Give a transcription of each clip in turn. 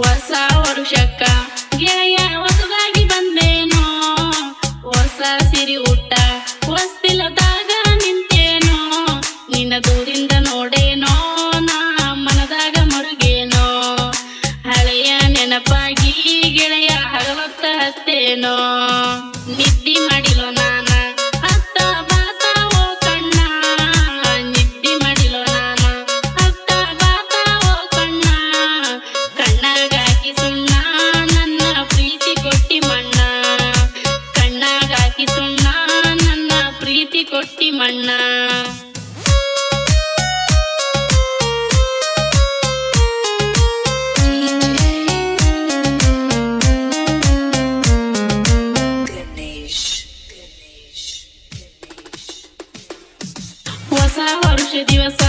ಹೊಸ ವರುಷಕ್ಕ ಗೆಳೆಯ ಹೊಸದಾಗಿ ಬಂದೇನೋ? ಹೊಸ ಸಿರಿ ಊಟ ಹೊಸ್ತಿಲದಾಗ ನಿಂತೇನೋ? ನಿನ್ನ ದೂರಿಂದ ನೋಡೇನೋ? ನಾ ಮನದಾಗ ಮರುಗೇನೋ? ಹಳೆಯ ನೆನಪಾಗಿ ಗೆಳೆಯ ಹಗಲೊತ್ತ ಹತ್ತೇನೋ? ಕೊಟ್ಟಿ ಮಣ್ಣ ಹೊಸ ವರುಷ ದಿವಸ.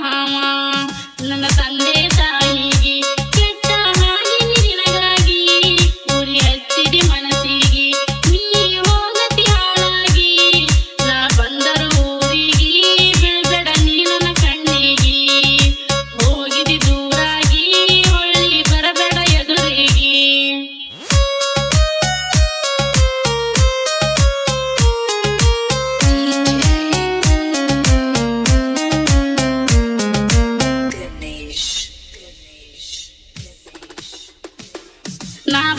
Mm-hmm.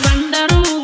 I'm running Bandaruga.